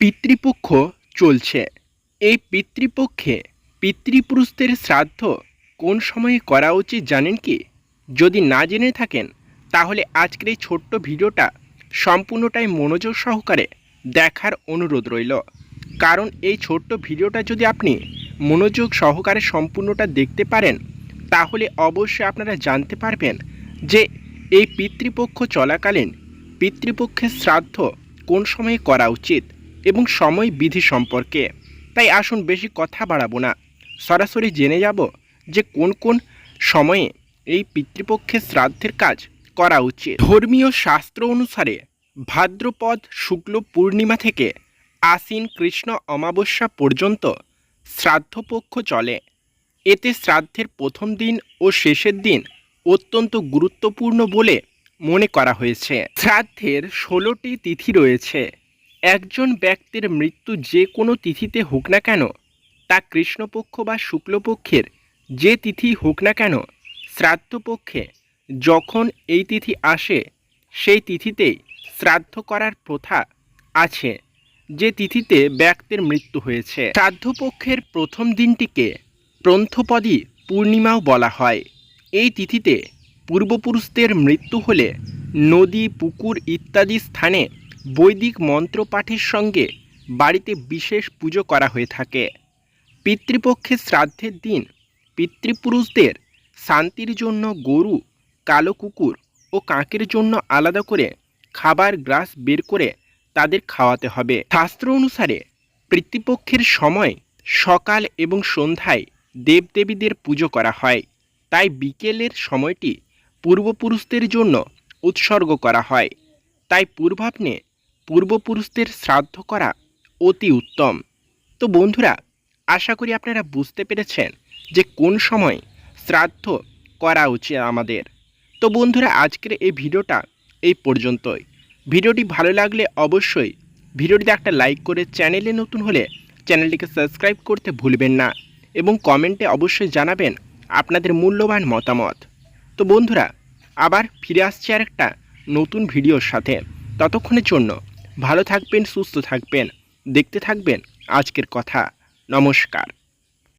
পিতৃপক্ষ চলছে। এই পিতৃপক্ষে পিতৃপুরুষদের শ্রাদ্ধ কোন সময়ে করা উচিত জানেন কি? যদি না জেনে থাকেন, তাহলে আজকের এই ছোট্ট ভিডিওটা সম্পূর্ণটাই মনোযোগ সহকারে দেখার অনুরোধ রইল। কারণ এই ছোট্ট ভিডিওটা যদি আপনি মনোযোগ সহকারে সম্পূর্ণটা দেখতে পারেন, তাহলে অবশ্যই আপনারা জানতে পারবেন যে এই পিতৃপক্ষ চলাকালীন পিতৃপক্ষের শ্রাদ্ধ কোন সময়ে করা উচিত। এবং সময় বিধি সম্পর্কে। তাই আসুন বেশি কথা বাড়াবো না। সরাসরি জেনে যাব যে কোন কোন সময়ে এই পিতৃপক্ষের শ্রাদ্ধের কাজ করা উচিত। ধর্মীয় শাস্ত্র অনুসারে ভাদ্রপদ, শুক্ল পূর্ণিমা থেকে আশ্বিন, কৃষ্ণ, অমাবস্যা পর্যন্ত শ্রাদ্ধপক্ষ চলে। এতে শ্রাদ্ধের প্রথম দিন ও শেষের দিন অত্যন্ত গুরুত্বপূর্ণ বলে মনে করা হয়েছে। শ্রাদ্ধের ষোলোটি তিথি রয়েছে। একজন ব্যক্তির মৃত্যু যে কোনো তিথিতে হোক না কেন, তা কৃষ্ণপক্ষ বা শুক্লপক্ষের যে তিথি হোক না কেন, শ্রাদ্ধপক্ষে যখন এই তিথি আসে, সেই তিথিতেই শ্রাদ্ধ করার প্রথা আছে, যে তিথিতে ব্যক্তির মৃত্যু হয়েছে। শ্রাদ্ধপক্ষের প্রথম দিনটিকে প্রন্থপদী পূর্ণিমাও বলা হয়। এই তিথিতে পূর্বপুরুষদের মৃত্যু হলে নদী, পুকুর ইত্যাদি স্থানে বৈদিক মন্ত্রপাঠের সঙ্গে বাড়িতে বিশেষ পুজো করা হয়ে থাকে। পিতৃপক্ষের শ্রাদ্ধের দিন পিতৃপুরুষদের শান্তির জন্য গরু, কালো কুকুর ও কাকের জন্য আলাদা করে খাবার গ্রাস বের করে তাদের খাওয়াতে হবে। শাস্ত্র অনুসারে পিতৃপক্ষের সময় সকাল এবং সন্ধ্যায় দেবদেবীদের পুজো করা হয়। তাই বিকেলের সময়টি পূর্বপুরুষদের জন্য উৎসর্গ করা হয়। তাই পূর্বাগ্নে পূর্বপুরুষদের শ্রাদ্ধ করা অতি উত্তম। তো বন্ধুরা, আশা করি আপনারা বুঝতে পেরেছেন যে কোন সময় শ্রাদ্ধ করা উচিত আমাদের। তো বন্ধুরা, আজকের এই ভিডিওটা এই পর্যন্তই। ভিডিওটি ভালো লাগলে অবশ্যই ভিডিওটিতে একটা লাইক করে চ্যানেলে নতুন হলে চ্যানেলটিকে সাবস্ক্রাইব করতে ভুলবেন না এবং কমেন্টে অবশ্যই জানাবেন আপনাদের মূল্যবান মতামত। তো বন্ধুরা, আবার ফিরে আসছে আর একটা নতুন ভিডিওর সাথে। ততক্ষণের জন্য ভালো থাকবেন সুস্থ থাকবেন দেখতে থাকবেন আজকের কথা। নমস্কার।